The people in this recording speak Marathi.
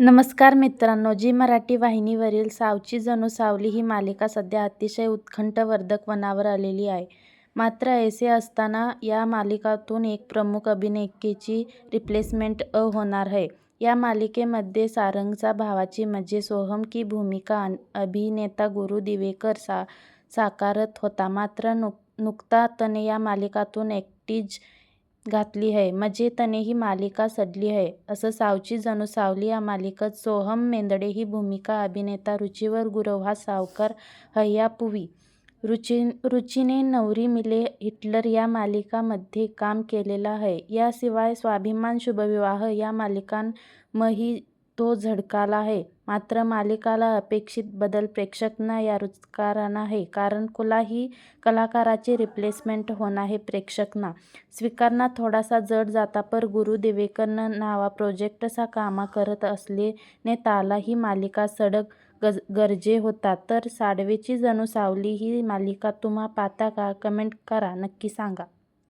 नमस्कार मित्रांनो जी मराठी वाहिनीवरील सावची जणू सावली ही मालिका सध्या अतिशय उत्कंठावर्धक वनावर आलेली आहे. मात्र ऐसे असताना या मालिकातून एक प्रमुख अभिनेत्रीची रिप्लेसमेंट अ होणार आहे. या मालिकेमध्ये सारंगचा भावाची म्हणजे सोहम की भूमिका अभिनेता गुरु दिवेकर सा साकारत होता. मात्र नुक नुकता तने या मालिकातून एकटीज घातली आहे मजेतने ही मालिका सडली आहे असं सावची जणू सावली या मालिकेत सोहम मेंदडे ही भूमिका अभिनेता रुचीवर गुरव सावकर सावकार रुची रुचीने नवरी मिले हिटलर या मालिकांमध्ये काम केलेलं आहे याशिवाय स्वाभिमान शुभविवाह या मालिकांमही तो झळकाला आहे. मात्र मालिकाला अपेक्षित बदल प्रेक्षकांना या रुचणार नाही कारण कुलाही कलाकाराची रिप्लेसमेंट होणार हे प्रेक्षकांना. स्वीकारना थोडासा जड जाता पर गुरू दिवेकर प्रोजेक्ट प्रोजेक्टचं कामा करत असल्याने त्याला ही मालिका सडक गरजे होता तर साडवेची जणू सावली ही मालिका तुम्हा पाहता का? कमेंट करा. नक्की सांगा.